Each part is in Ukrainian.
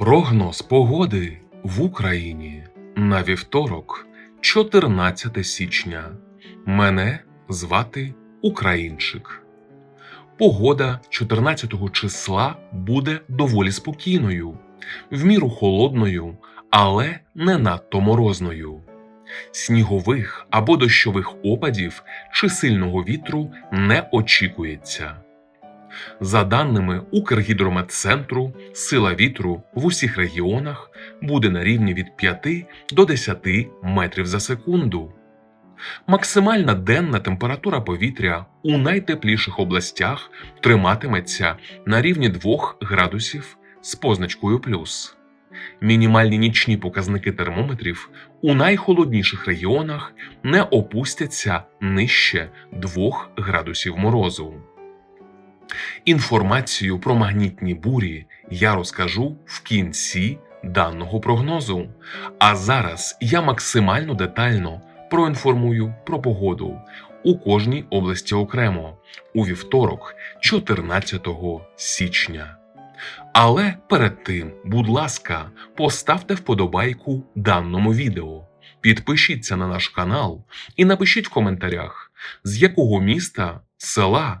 Прогноз погоди в Україні на вівторок, 14 січня. Мене звати Українчик. Погода 14 числа буде доволі спокійною, в міру холодною, але не надто морозною. Снігових або дощових опадів чи сильного вітру не очікується. За даними Укргідрометцентру, сила вітру в усіх регіонах буде на рівні від 5 до 10 метрів за секунду. Максимальна денна температура повітря у найтепліших областях триматиметься на рівні 2 градусів з позначкою плюс. Мінімальні нічні показники термометрів у найхолодніших регіонах не опустяться нижче 2 градусів морозу. Інформацію про магнітні бурі я розкажу в кінці даного прогнозу. А зараз я максимально детально проінформую про погоду у кожній області окремо у вівторок, 14 січня. Але перед тим, будь ласка, поставте вподобайку даному відео, підпишіться на наш канал і напишіть в коментарях, з якого міста, села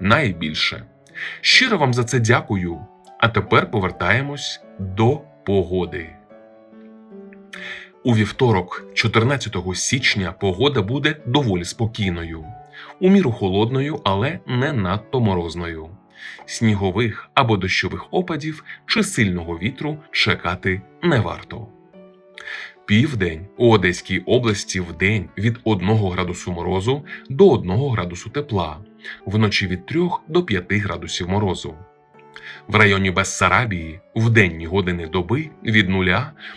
найбільше. Щиро вам за це дякую. А тепер повертаємось до погоди. У вівторок, 14 січня, погода буде доволі спокійною, у міру холодною, але не надто морозною. Снігових або дощових опадів чи сильного вітру чекати не варто. Південь у Одеській області в день від 1 градусу морозу до 1 градусу тепла, вночі від 3 до 5 градусів морозу. В районі Бессарабії в денні години доби від 0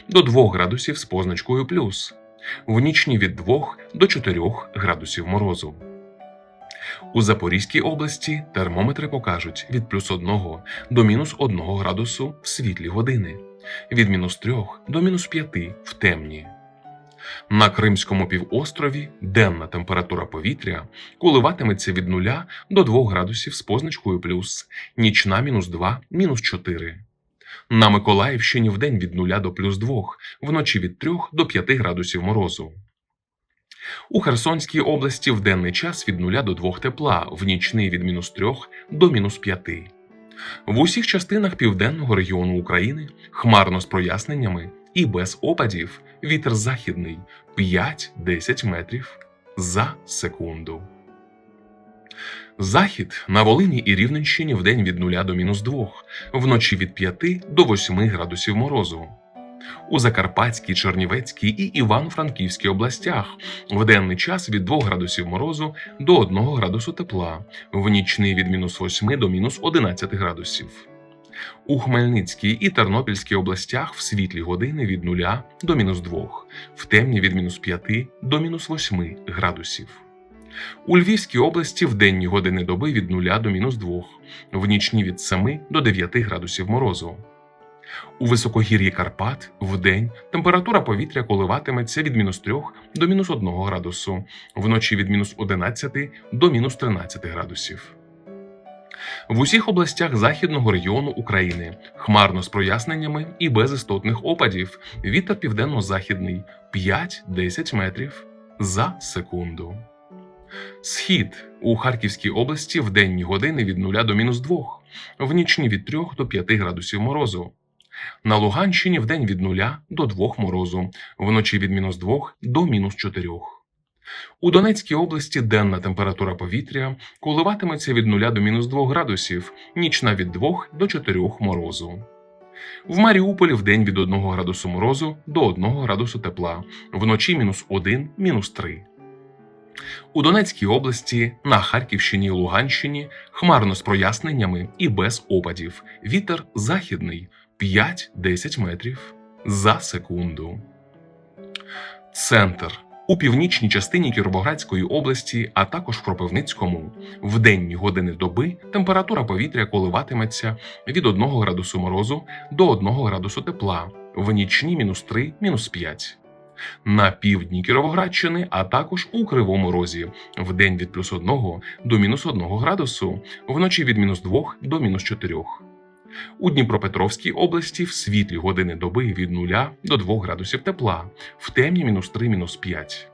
до 2 градусів з позначкою плюс, в нічні від 2 до 4 градусів морозу. У Запорізькій області термометри покажуть від плюс 1 до мінус 1 градусу в світлі години, від мінус 3 до мінус 5 в темні. На Кримському півострові денна температура повітря коливатиметься від 0 до 2 градусів з позначкою плюс, нічна мінус 2, мінус 4. На Миколаївщині вдень від 0 до плюс 2, вночі від 3 до 5 градусів морозу. У Херсонській області в денний час від 0 до 2 тепла, в нічний від мінус 3 до мінус 5. В усіх частинах південного регіону України хмарно з проясненнями і без опадів вітер західний 5-10 метрів за секунду. Захід на Волині і Рівненщині вдень від 0 до мінус 2, вночі від 5 до 8 градусів морозу. У Закарпатській, Чернівецькій і Івано-Франківській областях в денний час від 2 градусів морозу до 1 градусу тепла, в нічний від мінус 8 до мінус 11 градусів. У Хмельницькій і Тернопільській областях в світлі години від 0 до мінус 2, в темні від мінус 5 до мінус 8 градусів. У Львівській області в денні години доби від 0 до мінус 2, в нічні від 7 до 9 градусів морозу. У високогір'ї Карпат в день температура повітря коливатиметься від мінус 3 до мінус 1 градусу, вночі від мінус 11 до мінус 13 градусів. В усіх областях західного регіону України хмарно з проясненнями і без істотних опадів. Вітер південно-західний 5-10 метрів за секунду. Схід у Харківській області в денні години від 0 до мінус 2, в нічні від 3 до 5 градусів морозу. На Луганщині в день від 0 до 2 морозу, вночі від мінус 2 до мінус 4. У Донецькій області денна температура повітря коливатиметься від 0 до мінус 2 градусів, нічна від 2 до 4 морозу. В Маріуполі в день від 1 градусу морозу до 1 градусу тепла, вночі мінус 1, мінус 3. У Донецькій області, на Харківщині і Луганщині хмарно з проясненнями і без опадів. Вітер західний 5-10 метрів за секунду. Центр у північній частині Кіровоградської області, а також в Кропивницькому, в денні години доби температура повітря коливатиметься від 1 градусу морозу до 1 градусу тепла, в нічні мінус 3, мінус 5. На півдні Кіровоградщини, а також у Кривому Розі, в день від плюс 1 до мінус 1 градусу, вночі від мінус 2 до мінус 4. У Дніпропетровській області в світлі години доби від 0 до 2 градусів тепла, в темні мінус 3, мінус 5.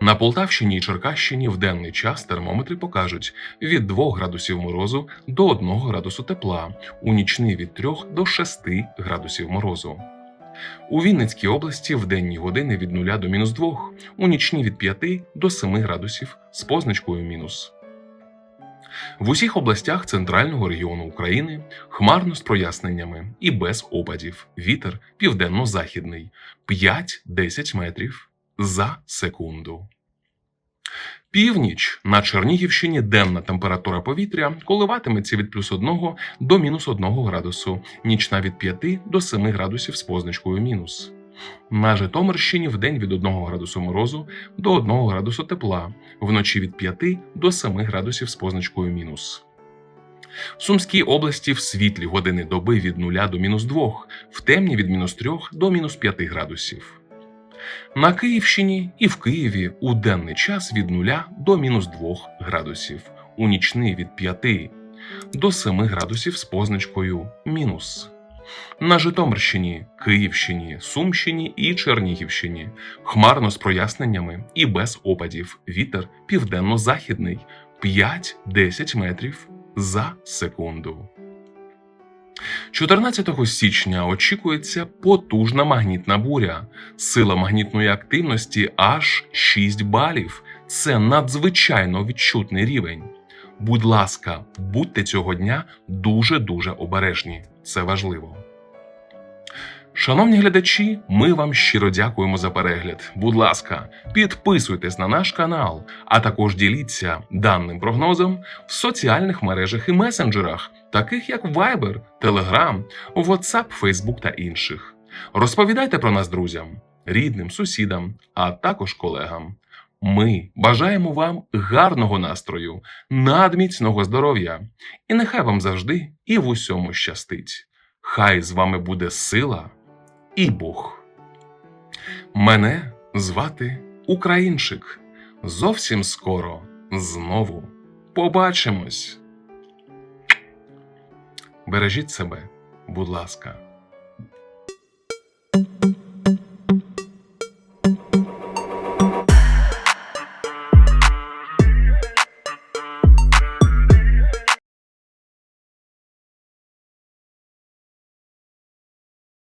На Полтавщині і Черкащині в денний час термометри покажуть від 2 градусів морозу до 1 градусу тепла, у нічний від 3 до 6 градусів морозу. У Вінницькій області в денні години від 0 до мінус 2, у нічні від 5 до 7 градусів з позначкою мінус. В усіх областях центрального регіону України хмарно з проясненнями і без опадів. Вітер південно-західний 5-10 метрів за секунду. Північ на Чернігівщині денна температура повітря коливатиметься від плюс 1 до мінус 1 градусу, нічна від 5 до 7 градусів з позначкою мінус. На Житомирщині в день від 1 градусу морозу до 1 градусу тепла, вночі від 5 до 7 градусів з позначкою мінус. В Сумській області в світлі години доби від 0 до мінус 2, в темні від мінус 3 до мінус 5 градусів. На Київщині і в Києві у денний час від 0 до мінус 2 градусів, у нічний від 5 до 7 градусів з позначкою мінус. На Житомирщині, Київщині, Сумщині і Чернігівщині хмарно з проясненнями і без опадів. Вітер південно-західний 5-10 метрів за секунду. 14 січня очікується потужна магнітна буря. Сила магнітної активності аж 6 балів. Це надзвичайно відчутний рівень. Будь ласка, будьте цього дня дуже дуже обережні. Це важливо. Шановні глядачі, ми вам щиро дякуємо за перегляд. Будь ласка, підписуйтесь на наш канал, а також діліться даним прогнозом в соціальних мережах і месенджерах, таких як Viber, Telegram, WhatsApp, Facebook та інших. Розповідайте про нас друзям, рідним, сусідам, а також колегам. Ми бажаємо вам гарного настрою, надміцного здоров'я, і нехай вам завжди і в усьому щастить. Хай з вами буде сила і Бог. Мене звати Українчик. Зовсім скоро знову побачимось. Бережіть себе, будь ласка.